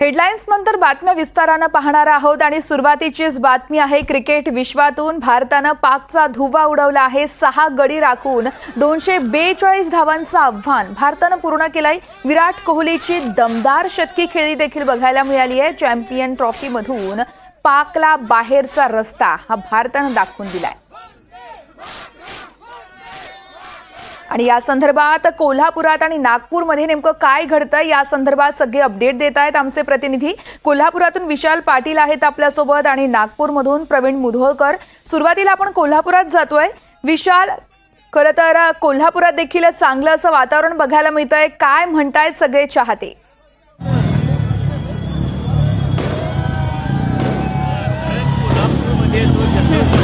Headlines नंतर बातम्या विस्तारानं पाहणार आहोत आणि सुरुवातीचीच बातमी आहे क्रिकेट विश्वातून भारतानं पाकचा धुवा उडवला आहे सहा गडी राखून दोनशे बेचाळीस धावांचं आव्हान. भारतानं पूर्ण केलंय विराट कोहलीची दमदार शतकी खेळी देखील बघायला मिळाली आहे. चॅम्पियन ट्रॉफीमधून पाकला बाहेरचा रस्ता हा भारतानं दाखवून दिलाय. आणि या संदर्भात कोल्हापुरात आणि नागपूरमध्ये नेमकं काय घडतंय या संदर्भात सगळे अपडेट देत आहेत आमचे प्रतिनिधी. कोल्हापुरातून विशाल पाटील आहेत आपल्यासोबत आणि नागपूरमधून प्रवीण मुधोळकर. सुरुवातीला आपण कोल्हापुरात जातोय. विशाल खरं तर कोल्हापुरात देखील चांगलं असं वातावरण बघायला मिळतंय. काय म्हणतायत सगळे चाहते? कोल्हापूरमध्ये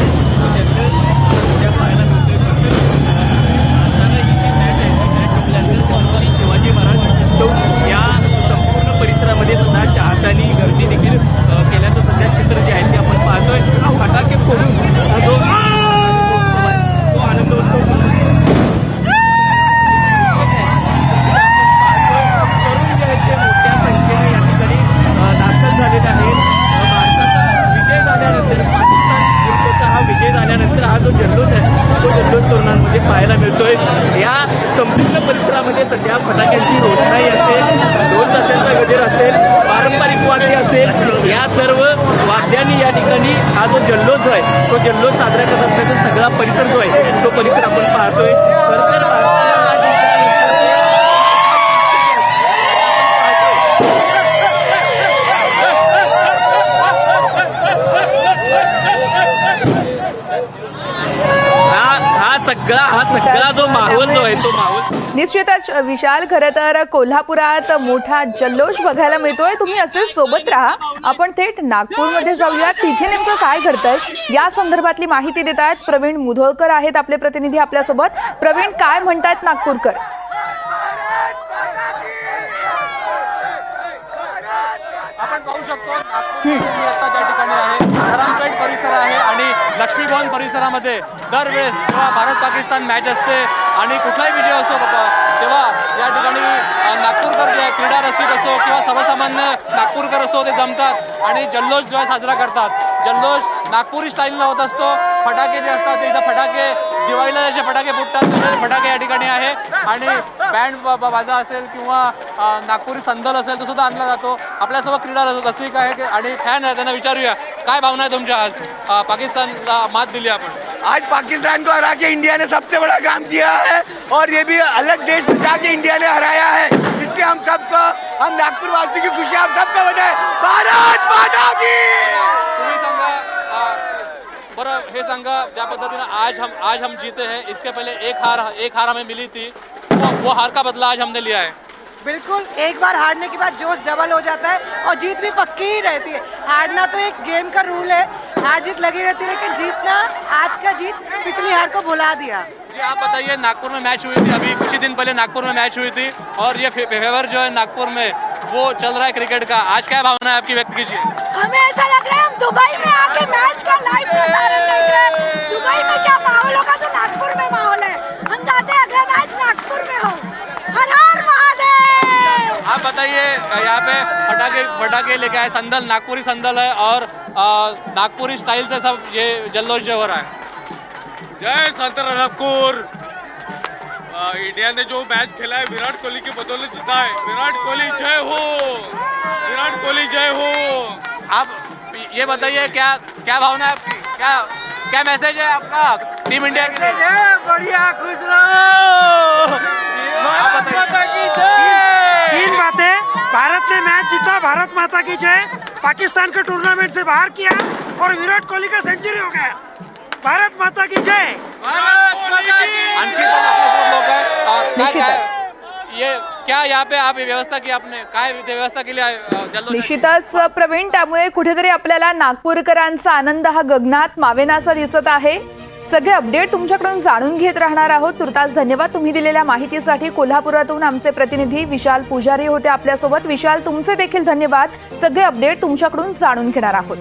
ते फटाके हा जो तो आनंद मोठ्या संख्येने या दाखल पाकिस्तान हा विजय झाल्यानंतर हा जो जल्लोष तो जल्लोष संपूर्ण परिसरामध्ये सध्या फटाक्यांची रोषणाई असेल हा जो जल्लोष आहे तो जल्लोष साजरा करत असल्याचा सगळा परिसर जो आहे तो परिसर आपण पाहतोय. खरं तर सगळा हा सगळा जो माहोल जो आहे तो माहोल. निश्चितच विशाल खरं तर कोल्हापुरात मोठा जल्लोष बघायला मिळतोय. तुम्ही असेच सोबत राहा. आपण थेट नागपूरमध्ये जाऊया. तिथे नेमकं काय घडतंय? या संदर्भातली माहिती देत आहेत प्रवीण मुधोळकर आहेत आपले प्रतिनिधी आपल्यासोबत. प्रवीण काय म्हणतायत नागपूरकर? आपण पाहू शकतो नागपूर आता ज्या ठिकाणी आहे धरमपेठ परिसर आहे आणि लक्ष्मी भवन परिसरामध्ये दरवेळेस जेव्हा भारत पाकिस्तान मॅच असते आणि कुठलाही विजय असो बाबा तेव्हा या ठिकाणी नागपूरकर जे क्रीडा रसिक असो किंवा सर्वसामान्य नागपूरकर असो ते जमतात आणि जल्लोष जो आहे साजरा करतात. जल्लोष नागपुरी स्टाईलला होत असतो. फटाके जे असतात ते इथं फटाके दिवाळीला जसे फटाके फुटतात. तसे फटाके या ठिकाणी आहे. आणि बँड बाजा असेल किंवा नागपुरी संदल असेल तो सुद्धा आणला जातो. आपल्यासोबत क्रीडा रस- रसिक आहे ते- आणि फॅन आहे त्यांना विचारूया. काय भावना आहे तुमच्या आज? अ, पाकिस्तानला मात दिली आपण. आज पाकिस्तान को हरा के इंडिया ने सबसे बड़ा काम किया है और ये भी अलग देश में जाके इंडिया ने हराया है। इसलिए हम सबको हम नागपुर वासी की खुशी हम सबको बताए भारत माता की! तुम्ही सांगा अ, बरं हे सांगा ज्या पद्धतीनं आज हम आज हम जीते हैं इसके पहले एक हार एक हार हमें मिली थी वो, वो हार का बदला आज हमने लिया है। बिल्कुल एक बार हारने के बाद जोश डबल हो जाता है और जीत भी पक्की ही रहती है। हारना तो एक गेम का रूल है। हार जीत लगी रहती है लेकिन जीतना आज का जीत पिछली हार को भुला दिया। जी आप बताइए नागपुर में मैच हुई थी अभी कुछ ही दिन पहले नागपुर में मैच हुई थी और ये फेवर जो है नागपुर में वो चल रहा है क्रिकेट का। आज क्या भावना है आपकी व्यक्त कीजिए? हमें ऐसा लग रहा है हम दुबई में आके मैच का लाइव नज़ारा देख रहे हैं। दुबई में क्या माहौल होगा तो नागपुर पे फटाके फटाके लेके आए संदल नागपुरी संदल है और नागपुरी स्टाइल से सब ये जल्लोष जो हो रहा है। जय संत नागपुर इंडिया ने जो मैच खेला है विराट कोहली की बदौलत जीता है। विराट कोहली जय हो! विराट कोहली जय हो! आप ये बताइए क्या क्या भावना है आपकी? क्या क्या मैसेज है आपका टीम इंडिया के लिए? बढ़िया खुश रहो! आप बताइए। भारत माता की जय। पाकिस्तान को टूर्नामेंट से बाहर किया और विराट कोहली का सेंचुरी हो गया। भारत माता की जय। आणखी पण आपल्यासोबत लोक आहे अ, काय- निश्चितच. काय ये क्या यहाँ पे आप व्यवस्था की आपने काय व्यवस्था केली आहे जल्लोष निश्चितच प्रवीण त्यामुळे कुठेतरी आपल्याला नागपूरकरांचा आनंद हा गगनात मावेनासा दिसत आहे. सगळे अपडेट तुमच्याकडून जाणून घेत राहणार आहोत. तुर्तास धन्यवाद. तुम्ही दिलेल्या माहितीसाठी कोल्हापुरातून आमचे प्रतिनिधी विशाल पुजारी होते आपल्यासोबत. विशाल तुमचे देखील धन्यवाद. सगळे अपडेट तुमच्याकडून जाणून घेणार आहोत.